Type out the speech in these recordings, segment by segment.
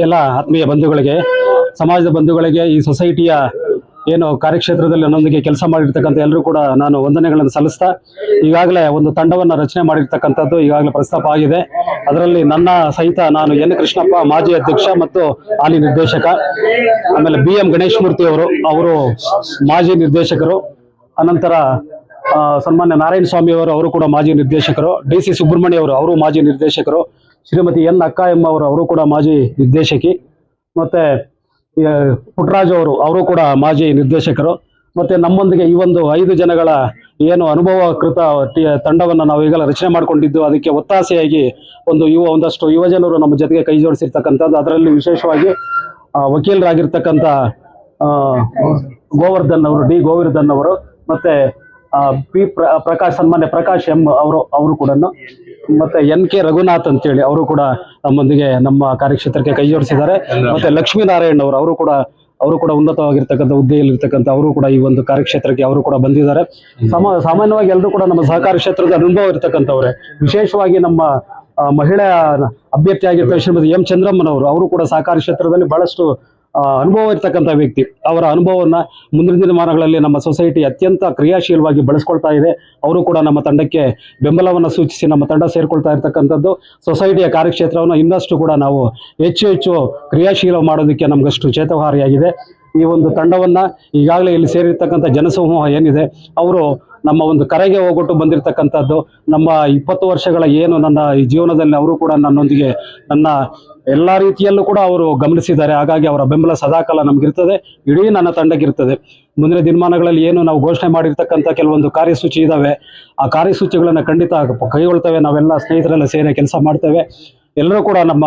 ಎಲ್ಲ ಆತ್ಮೀಯ ಬಂಧುಗಳಿಗೆ, ಸಮಾಜದ ಬಂಧುಗಳಿಗೆ, ಈ ಸೊಸೈಟಿಯ ಏನು ಕಾರ್ಯಕ್ಷೇತ್ರದಲ್ಲಿ ನನ್ನೊಂದಿಗೆ ಕೆಲಸ ಮಾಡಿರ್ತಕ್ಕಂಥ ಎಲ್ಲರೂ ಕೂಡ ನಾನು ವಂದನೆಗಳನ್ನು ಸಲ್ಲಿಸ್ತಾ, ಈಗಾಗಲೇ ಒಂದು ತಂಡವನ್ನು ರಚನೆ ಮಾಡಿರ್ತಕ್ಕಂಥದ್ದು ಈಗಾಗಲೇ ಪ್ರಸ್ತಾಪ ಆಗಿದೆ. ಅದರಲ್ಲಿ ನನ್ನ ಸಹಿತ ನಾನು ಎನ್ ಕೃಷ್ಣಪ್ಪ, ಮಾಜಿ ಅಧ್ಯಕ್ಷ ಮತ್ತು ಹಾಲಿ ನಿರ್ದೇಶಕ, ಆಮೇಲೆ ಬಿ ಎಂ ಗಣೇಶ್ ಮೂರ್ತಿ ಅವರು ಅವರು ಮಾಜಿ ನಿರ್ದೇಶಕರು, ಅನಂತರ ಸನ್ಮಾನ್ಯ ನಾರಾಯಣ ಸ್ವಾಮಿ ಅವರು ಅವರು ಕೂಡ ಮಾಜಿ ನಿರ್ದೇಶಕರು, ಡಿ ಸಿ ಸುಬ್ರಹ್ಮಣ್ಯ ಅವರು ಅವರು ಮಾಜಿ ನಿರ್ದೇಶಕರು ಶ್ರೀಮತಿ ಎನ್ ಅಕ್ಕ ಎಂ ಅವರು ಅವರು ಕೂಡ ಮಾಜಿ ನಿರ್ದೇಶಕಿ. ಮತ್ತೆ ಪುಟ್ರಾಜ್ ಅವರು ಅವರು ಕೂಡ ಮಾಜಿ ನಿರ್ದೇಶಕರು. ಮತ್ತೆ ನಮ್ಮೊಂದಿಗೆ ಈ ಒಂದು ಐದು ಜನಗಳ ಏನು ಅನುಭವಕೃತ ಟಿ- ತಂಡವನ್ನು ನಾವು ಈಗಲೇ ರಚನೆ ಮಾಡಿಕೊಂಡಿದ್ದು, ಅದಕ್ಕೆ ಒತ್ತಾಸೆಯಾಗಿ ಒಂದು ಯುವ, ಒಂದಷ್ಟು ಯುವಜನರು ನಮ್ಮ ಜೊತೆಗೆ ಕೈ ಜೋಡಿಸಿರ್ತಕ್ಕಂಥದ್ದು. ಅದರಲ್ಲಿ ವಿಶೇಷವಾಗಿ ವಕೀಲರಾಗಿರ್ತಕ್ಕಂಥ ಗೋವರ್ಧನ್ ಅವರು, ಡಿ. ಗೋವರ್ಧನ್ ಅವರು, ಮತ್ತೆ ಪಿ ಪ್ರ ಪ್ರಕಾಶ್, ಸನ್ಮಾನ್ಯ ಪ್ರಕಾಶ್ ಎಂ ಅವರು ಅವರು ಕೂಡ ಮತ್ತೆ ಎನ್ ಕೆ ರಘುನಾಥ್ ಅಂತೇಳಿ ಅವರು ಕೂಡ ನಮ್ಮೊಂದಿಗೆ ನಮ್ಮ ಕಾರ್ಯಕ್ಷೇತ್ರಕ್ಕೆ ಕೈ ಜೋಡಿಸಿದ್ದಾರೆ. ಮತ್ತೆ ಲಕ್ಷ್ಮೀನಾರಾಯಣ್ ಅವರು ಅವರು ಕೂಡ ಅವರು ಕೂಡ ಉನ್ನತವಾಗಿರ್ತಕ್ಕಂಥ ಹುದ್ದೆಯಲ್ಲಿರ್ತಕ್ಕಂಥ ಅವರು ಕೂಡ ಈ ಒಂದು ಕಾರ್ಯಕ್ಷೇತ್ರಕ್ಕೆ ಅವರು ಕೂಡ ಬಂದಿದ್ದಾರೆ. ಸಮ, ಸಾಮಾನ್ಯವಾಗಿ ಎಲ್ಲರೂ ಕೂಡ ನಮ್ಮ ಸಹಕಾರ ಕ್ಷೇತ್ರದ ಅನುಭವ ಇರ್ತಕ್ಕಂಥವ್ರೆ. ವಿಶೇಷವಾಗಿ ನಮ್ಮ ಮಹಿಳಾ ಅಭ್ಯರ್ಥಿ ಆಗಿರ್ತಾರೆ ಶ್ರೀಮತಿ ಎಂ ಚಂದ್ರಮ್ಮನವರು, ಅವರು ಕೂಡ ಸಹಕಾರ ಕ್ಷೇತ್ರದಲ್ಲಿ ಬಹಳಷ್ಟು ಅನುಭವ ಇರ್ತಕ್ಕಂಥ ವ್ಯಕ್ತಿ. ಅವರ ಅನುಭವವನ್ನ ಮುಂದಿನ ದಿನಮಾನಗಳಲ್ಲಿ ನಮ್ಮ ಸೊಸೈಟಿ ಅತ್ಯಂತ ಕ್ರಿಯಾಶೀಲವಾಗಿ ಬಳಸ್ಕೊಳ್ತಾ ಇದೆ. ಅವರು ಕೂಡ ನಮ್ಮ ತಂಡಕ್ಕೆ ಬೆಂಬಲವನ್ನು ಸೂಚಿಸಿ ನಮ್ಮ ತಂಡ ಸೇರಿಕೊಳ್ತಾ ಇರ್ತಕ್ಕಂಥದ್ದು. ಸೊಸೈಟಿಯ ಕಾರ್ಯಕ್ಷೇತ್ರವನ್ನು ಇನ್ನಷ್ಟು ಕೂಡ ನಾವು ಹೆಚ್ಚು ಹೆಚ್ಚು ಕ್ರಿಯಾಶೀಲ ಮಾಡೋದಕ್ಕೆ ನಮಗಷ್ಟು ಚೇತವಹಾರಿಯಾಗಿದೆ. ಈ ಒಂದು ತಂಡವನ್ನು ಈಗಾಗಲೇ ಇಲ್ಲಿ ಸೇರಿರ್ತಕ್ಕಂಥ ಜನಸಮೂಹ ಏನಿದೆ, ಅವರು ನಮ್ಮ ಒಂದು ಕರೆಗೆ ಹೋಗ್ಬಿಟ್ಟು ಬಂದಿರತಕ್ಕಂಥದ್ದು, ನಮ್ಮ ಇಪ್ಪತ್ತು ವರ್ಷಗಳ ಏನು ನನ್ನ ಈ ಜೀವನದಲ್ಲಿ ಅವರು ಕೂಡ ನನ್ನೊಂದಿಗೆ ನನ್ನ ಎಲ್ಲ ರೀತಿಯಲ್ಲೂ ಕೂಡ ಅವರು ಗಮನಿಸಿದ್ದಾರೆ. ಹಾಗಾಗಿ ಅವರ ಬೆಂಬಲ ಸದಾಕಾಲ ನಮಗಿರ್ತದೆ. ಇಡೀ ನನ್ನ ತಂಡಕ್ಕಿರ್ತದೆ ಮುಂದಿನ ದಿನಮಾನಗಳಲ್ಲಿ ಏನು ನಾವು ಘೋಷಣೆ ಮಾಡಿರ್ತಕ್ಕಂಥ ಕೆಲವೊಂದು ಕಾರ್ಯಸೂಚಿ ಇದಾವೆ. ಆ ಕಾರ್ಯಸೂಚಿಗಳನ್ನು ಖಂಡಿತ ಕೈಗೊಳ್ತೇವೆ. ನಾವೆಲ್ಲ ಸ್ನೇಹಿತರೆಲ್ಲ ಸೇರಿ ಕೆಲಸ ಮಾಡ್ತೇವೆ. ಎಲ್ಲರೂ ಕೂಡ ನಮ್ಮ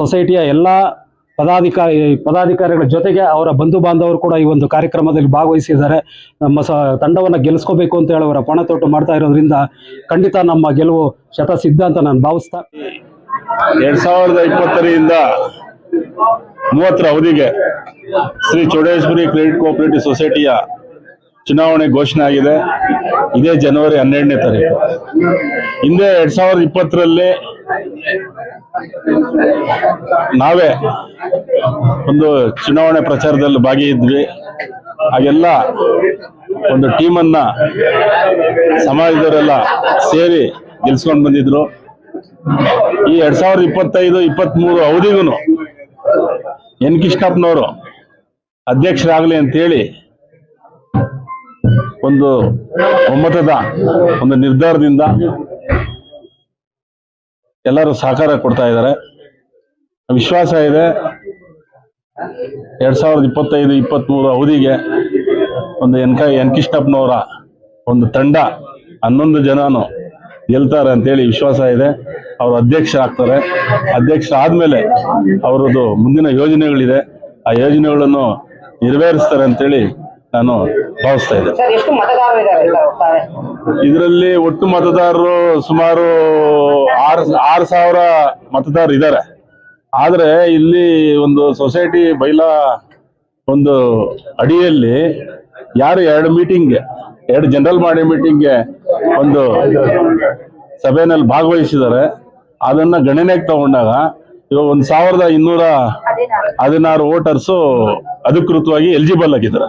ಸೊಸೈಟಿಯ ಎಲ್ಲ ಪದಾಧಿಕಾರಿ, ಪದಾಧಿಕಾರಿಗಳ ಜೊತೆಗೆ ಅವರ ಬಂಧು ಬಾಂಧವರು ಕೂಡ ಈ ಒಂದು ಕಾರ್ಯಕ್ರಮದಲ್ಲಿ ಭಾಗವಹಿಸಿದ್ದಾರೆ. ನಮ್ಮ ಸ, ತಂಡವನ್ನು ಗೆಲ್ಲಿಸ್ಕೋಬೇಕು ಅಂತ ಹೇಳಿ ಅವರ ಪಣತೋಟ್ಟು ಮಾಡ್ತಾ ಇರೋದ್ರಿಂದ ಖಂಡಿತ ನಮ್ಮ ಗೆಲುವು ಶತಸಿದ್ಧ ಅಂತ ನಾನು ಭಾವಿಸ್ತಾ ಎರಡ್ ಸಾವಿರದ ಇಪ್ಪತ್ತರಿಂದ ಮೂವತ್ತರ ಅವಧಿಗೆ ಶ್ರೀ ಚೌಡೇಶ್ವರಿ ಕ್ರೆಡಿಟ್ ಕೋಆಪರೇಟಿವ್ ಸೊಸೈಟಿಯ ಚುನಾವಣೆ ಘೋಷಣೆ ಆಗಿದೆ. ಇದೇ ಜನವರಿ ಹನ್ನೆರಡನೇ ತಾರೀಕು. ಹಿಂದೆ ಎರಡ್ ಸಾವಿರದ ಇಪ್ಪತ್ತರಲ್ಲಿ ನಾವೇ ಒಂದು ಚುನಾವಣೆ ಪ್ರಚಾರದಲ್ಲಿ ಭಾಗಿಯಿದ್ವಿ. ಹಾಗೆಲ್ಲ ಒಂದು ಟೀಮನ್ನ ಸಮಾಜದವರೆಲ್ಲ ಸೇರಿ ಗೆಲ್ಸ್ಕೊಂಡು ಬಂದಿದ್ರು. ಈ ಎರಡ್ ಸಾವಿರದ ಇಪ್ಪತ್ತೈದು ಇಪ್ಪತ್ತ್ ಮೂರು ಅವಧಿಗೂ ಎನ್ ಕೃಷ್ಣಪ್ಪನವರು ಅಧ್ಯಕ್ಷರಾಗಲಿ ಅಂತೇಳಿ ಒಂದು ಒಮ್ಮತದ ಒಂದು ನಿರ್ಧಾರದಿಂದ ಎಲ್ಲರೂ ಸಹಕಾರ ಕೊಡ್ತಾ ಇದ್ದಾರೆ. ವಿಶ್ವಾಸ ಇದೆ. ಎರಡ್ ಸಾವಿರದ ಇಪ್ಪತ್ತೈದು ಇಪ್ಪತ್ತ್ ಮೂರು ಅವಧಿಗೆ ಒಂದು ಎನ್ಕ ಎನ್ ಕೃಷ್ಣಪ್ಪನವರ ಒಂದು ತಂಡ ಹನ್ನೊಂದು ಜನನು ಗೆಲ್ತಾರೆ ಅಂತೇಳಿ ವಿಶ್ವಾಸ ಇದೆ. ಅವರು ಅಧ್ಯಕ್ಷ ಆಗ್ತಾರೆ ಅಧ್ಯಕ್ಷ ಆದ್ಮೇಲೆ ಅವರದ್ದು ಮುಂದಿನ ಯೋಜನೆಗಳಿದೆ. ಆ ಯೋಜನೆಗಳನ್ನು ನೆರವೇರಿಸ್ತಾರೆ ಅಂತೇಳಿ ನಾನು ಭಾವಿಸ್ತಾ ಇದ್ದೆ ಇದರಲ್ಲಿ ಒಟ್ಟು ಮತದಾರರು ಸುಮಾರು ಆರು ಆರು ಸಾವಿರ ಮತದಾರರು ಇದ್ದಾರೆ ಆದ್ರೆ ಇಲ್ಲಿ ಒಂದು ಸೊಸೈಟಿ ಬೈಲಾ ಒಂದು ಅಡಿಯಲ್ಲಿ ಯಾರು ಎರಡು ಮೀಟಿಂಗ್ಗೆ ಎರಡು ಜನರಲ್ ಮಾಡಿ ಮೀಟಿಂಗ್ಗೆ ಒಂದು ಸಭೆಯಲ್ಲಿ ಭಾಗವಹಿಸಿದ್ದಾರೆ. ಅದನ್ನ ಗಣನೆಗೆ ತಗೊಂಡಾಗ ಇವಾಗ ಒಂದು ಸಾವಿರದ ಇನ್ನೂರ ಹದಿನಾರು ವೋಟರ್ಸು ಅಧಿಕೃತವಾಗಿ ಎಲಿಜಿಬಲ್ ಆಗಿದ್ದಾರೆ.